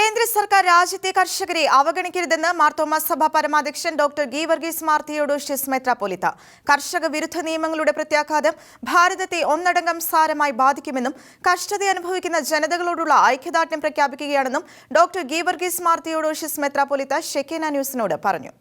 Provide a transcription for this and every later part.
കേന്ദ്ര സർക്കാർ രാജ്യത്തെ കർഷകരെ അവഗണിക്കരുതെന്ന് മാർത്തോമ സഭ പരമാധ്യക്ഷൻ ഡോക്ടർ ഗീവർഗീസ് വർഗീസ് മാർത്തിയോട് തിയോഡോഷ്യസ് മെത്രാപ്പൊലിത്ത. കർഷക വിരുദ്ധ നിയമങ്ങളുടെ പ്രത്യാഘാതം ഭാരതത്തെ ഒന്നടങ്കം സാരമായി ബാധിക്കുമെന്നും കഷ്ടത അനുഭവിക്കുന്ന ജനതകളോടുള്ള ഐക്യദാർഢ്യം പ്രഖ്യാപിക്കുകയാണെന്നും ഡോക്ടർ ഗീവർഗീസ് വർഗീസ് മാർത്തിയോട് തിയോഡോഷ്യസ് മെത്രാപ്പൊലിത്ത ഷെക്കേന ന്യൂസിനോട് പറഞ്ഞു.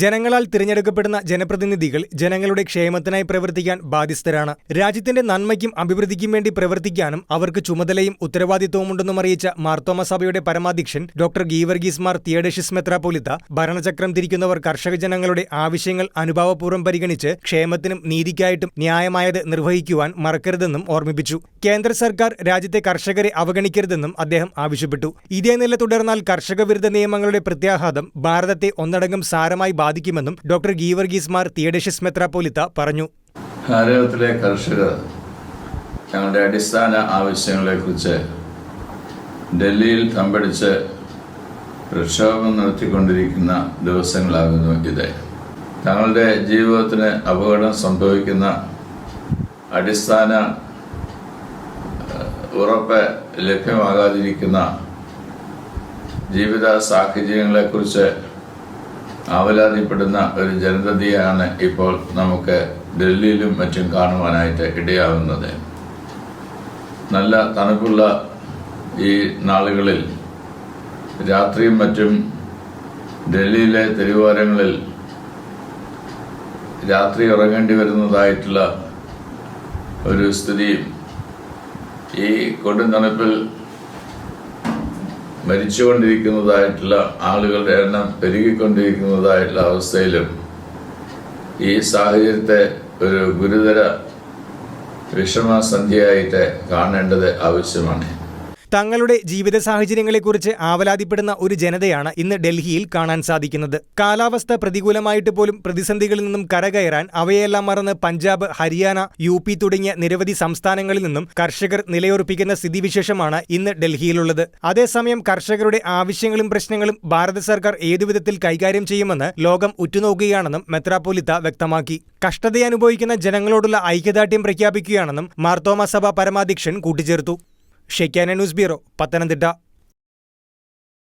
ജനങ്ങളാൽ തിരഞ്ഞെടുക്കപ്പെടുന്ന ജനപ്രതിനിധികൾ ജനങ്ങളുടെ ക്ഷേമത്തിനായി പ്രവർത്തിക്കാൻ ബാധ്യസ്ഥരാണ്. രാജ്യത്തിന്റെ നന്മയ്ക്കും അഭിവൃദ്ധിക്കും വേണ്ടി പ്രവർത്തിക്കാനും അവർക്ക് ചുമതലയും ഉത്തരവാദിത്വമുണ്ടെന്നും അറിയിച്ച മാർത്തോമ സഭയുടെ പരമാധ്യക്ഷൻ ഡോക്ടർ ഗീവർഗീസ് മാർ തിയഡഷിസ് മെത്രാപോലിത്ത ഭരണചക്രം തിരിക്കുന്നവർ കർഷക ജനങ്ങളുടെ ആവശ്യങ്ങൾ അനുഭാവപൂർവം പരിഗണിച്ച് ക്ഷേമത്തിനും നീതിക്കായിട്ടും ന്യായമായത് നിർവഹിക്കുവാൻ മറക്കരുതെന്നും ഓർമ്മിപ്പിച്ചു. കേന്ദ്ര സർക്കാർ രാജ്യത്തെ കർഷകരെ അവഗണിക്കരുതെന്നും അദ്ദേഹം ആവശ്യപ്പെട്ടു. ഇതേ നില തുടർന്നാൽ കർഷക വിരുദ്ധ നിയമങ്ങളുടെ പ്രത്യാഘാതം ഭാരതത്തെ ഒന്നടങ്കം സാരമായി ബാധിക്കുമെന്നും ഡോക്ടർ ഗീവർഗീസ് മാർ തിയഡഷിസ് മെത്രാപ്പൊലിത്ത പറഞ്ഞു. കേരളത്തിലെ കർഷകർ ഞങ്ങളുടെ അടിസ്ഥാന ആവശ്യങ്ങളെക്കുറിച്ച് ഡൽഹിയിൽ തമ്പടിച്ച് പ്രക്ഷോഭം നടത്തിക്കൊണ്ടിരിക്കുന്ന ദിവസങ്ങളാകുന്നു ഇത്. തങ്ങളുടെ ജീവിതത്തിന് അപകടം സംഭവിക്കുന്ന അടിസ്ഥാന ഉറപ്പ് ലഭ്യമാകാതിരിക്കുന്ന ജീവിത സാഹചര്യങ്ങളെക്കുറിച്ച് ആവലാതിപ്പെടുന്ന ഒരു ജനതയാണ് ഇപ്പോൾ നമുക്ക് ഡൽഹിയിലും മറ്റും കാണുവാനായിട്ട് ഇടയാവുന്നത്. നല്ല തണുപ്പുള്ള ഈ നാളുകളിൽ രാത്രിയും മറ്റും ഡൽഹിയിലെ തെരുവോരങ്ങളിൽ രാത്രി ഉറങ്ങേണ്ടി വരുന്നതായിട്ടുള്ള ഒരു സ്ഥിതിയും ഈ കൊടും തണുപ്പിൽ മരിച്ചുകൊണ്ടിരിക്കുന്നതായിട്ടുള്ള ആളുകളുടെ എണ്ണം പെരുകിക്കൊണ്ടിരിക്കുന്നതായിട്ടുള്ള അവസ്ഥയിലും ഈ സാഹചര്യത്തെ ഒരു ഗുരുതര വിഷമസന്ധ്യയായിട്ട് കാണേണ്ടത് ആവശ്യമാണ്. തങ്ങളുടെ ജീവിത സാഹചര്യങ്ങളെക്കുറിച്ച് ആവലാതിപ്പെടുന്ന ഒരു ജനതയാണ് ഇന്ന് ഡൽഹിയിൽ കാണാൻ സാധിക്കുന്നത്. കാലാവസ്ഥ പ്രതികൂലമായിട്ട് പോലും പ്രതിസന്ധികളിൽ നിന്നും കരകയറാൻ അവയെല്ലാം മറന്ന് പഞ്ചാബ് ഹരിയാന യു പി തുടങ്ങിയ നിരവധി സംസ്ഥാനങ്ങളിൽ നിന്നും കർഷകർ നിലയുറപ്പിക്കുന്ന സ്ഥിതിവിശേഷമാണ് ഇന്ന് ഡൽഹിയിലുള്ളത്. അതേസമയം കർഷകരുടെ ആവശ്യങ്ങളും പ്രശ്നങ്ങളും ഭാരത സർക്കാർ ഏതുവിധത്തിൽ കൈകാര്യം ചെയ്യുമെന്ന് ലോകം ഉറ്റുനോക്കുകയാണെന്നും മെത്രാപ്പൊലിത്ത വ്യക്തമാക്കി. കഷ്ടതയനുഭവിക്കുന്ന ജനങ്ങളോടുള്ള ഐക്യദാർഢ്യം പ്രഖ്യാപിക്കുകയാണെന്നും മാർത്തോമ സഭ പരമാധ്യക്ഷൻ കൂട്ടിച്ചേർത്തു. Shekinah news bureau Pathanamthitta.